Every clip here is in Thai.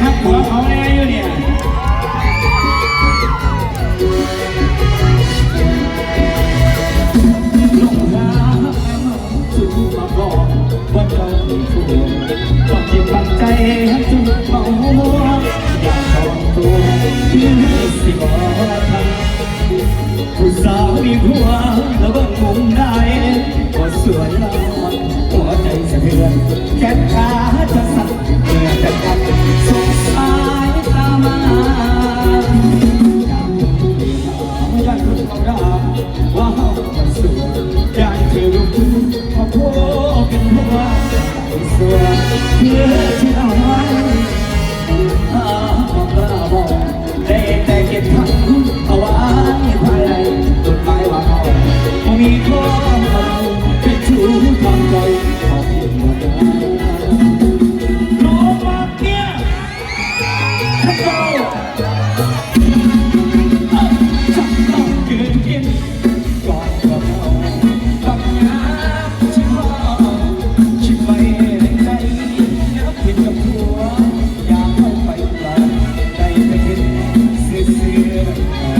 ครับหัเขาแน่อยู่เนี่ยลงน้ำสู่มาบอกว่าเราถูกวาเก็บปัจจัยให้จุเมาอยากบอกตัวที่สิบอทำผู้สาวมีผัวแล้วบังมุได้ก็สวยเรา Yeah.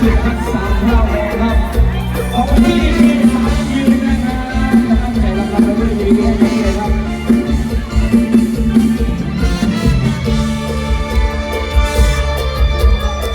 Thank you.